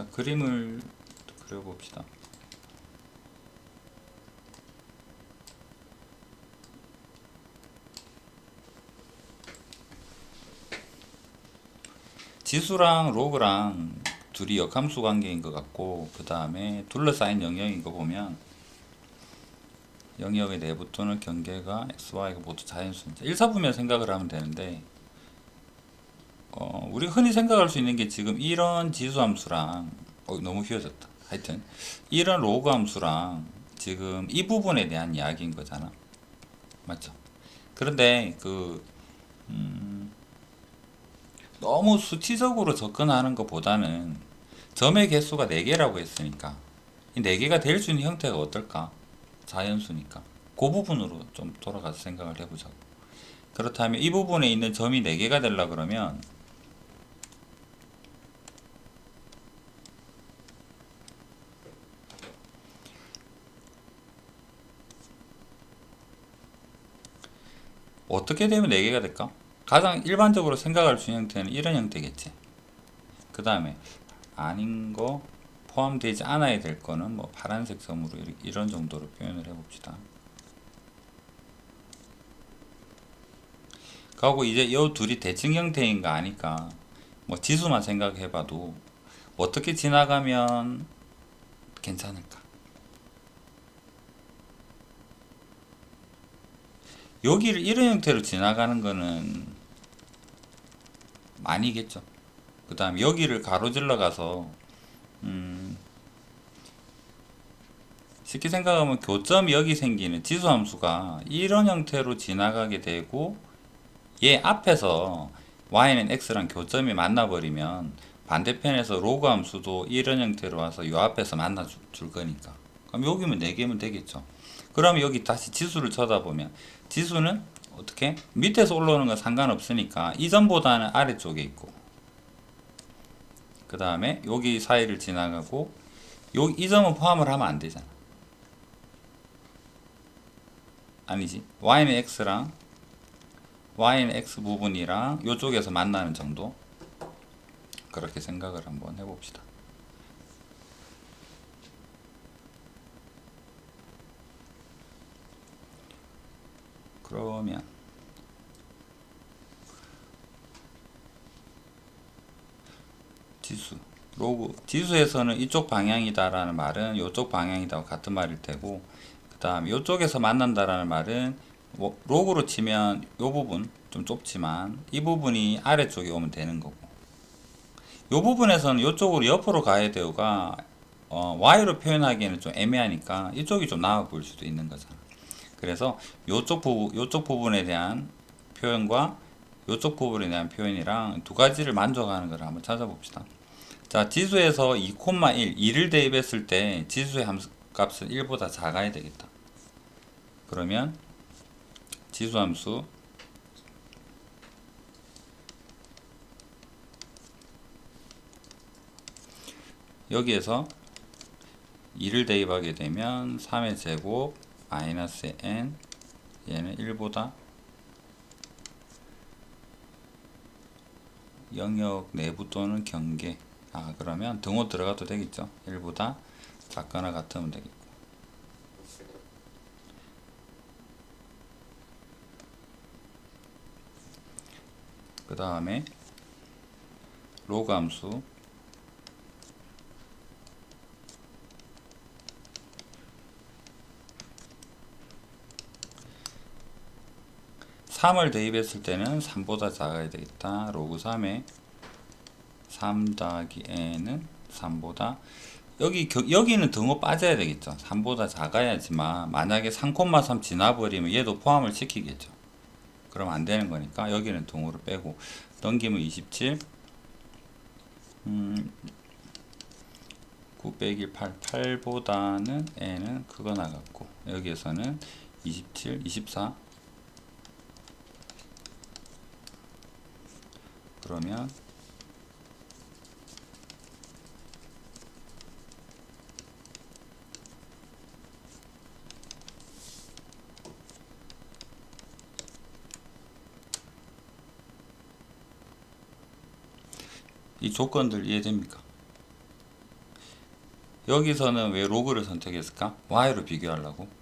일단 그림을 그려봅시다. 지수랑 로그랑 둘이 역함수 관계인 것 같고 그 다음에 둘러싸인 영역인 거 보면 영역의 내부 또는 경계가 x, y가 모두 자연수입니다. 일사분면 생각을 하면 되는데 어, 우리가 흔히 생각할 수 있는 게 지금 이런 지수 함수랑 어, 너무 휘어졌다. 하여튼 이런 로그 함수랑 지금 이 부분에 대한 이야기인 거잖아. 맞죠? 그런데 그 음, 너무 수치적으로 접근하는 것보다는 점의 개수가 4개라고 했으니까 이 4개가 될 수 있는 형태가 어떨까? 자연수니까 그 부분으로 좀 돌아가서 생각을 해보자고 그렇다면 이 부분에 있는 점이 4개가 되려 그러면 어떻게 되면 4개가 될까? 가장 일반적으로 생각할 수 있는 형태는 이런 형태겠지. 그 다음에 아닌 거 포함되지 않아야 될 거는 뭐 파란색 이렇게 이런 정도로 표현을 해봅시다. 그리고 이제 이 둘이 대칭 형태인가 아니까 뭐 지수만 생각해봐도 어떻게 지나가면 괜찮을까? 여기를 이런 형태로 지나가는 거는 많이겠죠. 그 다음에 여기를 가로질러 가서 음, 쉽게 생각하면 교점이 여기 생기는 지수함수가 이런 형태로 지나가게 되고 얘 앞에서 y는 x랑 교점이 만나버리면 반대편에서 로그 함수도 이런 형태로 와서 요 앞에서 만나 줄, 줄 거니까 그럼 여기면 4개면 되겠죠 그럼 여기 다시 지수를 쳐다보면 지수는 어떻게 밑에서 올라오는 건 상관없으니까 이점보다는 아래쪽에 있고 그 다음에 여기 사이를 지나가고 요, 이 점은 포함을 하면 안 되잖아. 아니지. y는 x랑 y는 x 부분이랑 요쪽에서 만나는 정도. 그렇게 생각을 한번 해봅시다. 그러면 지수 로그 지수에서는 이쪽 방향이다라는 말은 이쪽 방향이다 같은 말일 테고 그 다음 이쪽에서 만난다라는 말은 뭐 로그로 치면 이 부분 좀 좁지만 이 부분이 아래쪽에 오면 되는 거고. 이 부분에서는 이쪽으로 옆으로 가야 되고가 어, y로 표현하기에는 좀 애매하니까 이쪽이 좀 나아 보일 수도 있는 거잖아 그래서 이쪽 부분 이쪽 부분에 대한 표현과 이쪽 부분에 대한 표현이랑 두 가지를 만족하는 걸 한번 찾아봅시다. 자, 지수에서 2,1, 2를 대입했을 때 지수의 함값은 1보다 작아야 되겠다. 그러면 지수 함수 여기에서 2를 대입하게 되면 3의 제곱 마이너스 n 얘는 1보다 영역 내부 또는 경계. 아 그러면 등호 들어가도 되겠죠? 1보다 작거나 같으면 되겠고. 그 다음에 로그 함수 3을 대입했을 때는 3보다 작아야 되겠다. 로그 3에 3 더하기 n은 3보다 여기 겨, 여기는 등호 빠져야 되겠죠. 3보다 작아야지만 만약에 3,3 지나버리면 얘도 포함을 시키겠죠. 그럼 안 되는 거니까 여기는 등호를 빼고 넘기면 27 음, 9 빼기 8 8보다는 n은 그거 나갔고 여기에서는 27 24 그러면 이 조건들 이해됩니까? 여기서는 왜 로그를 선택했을까? Y로 비교하려고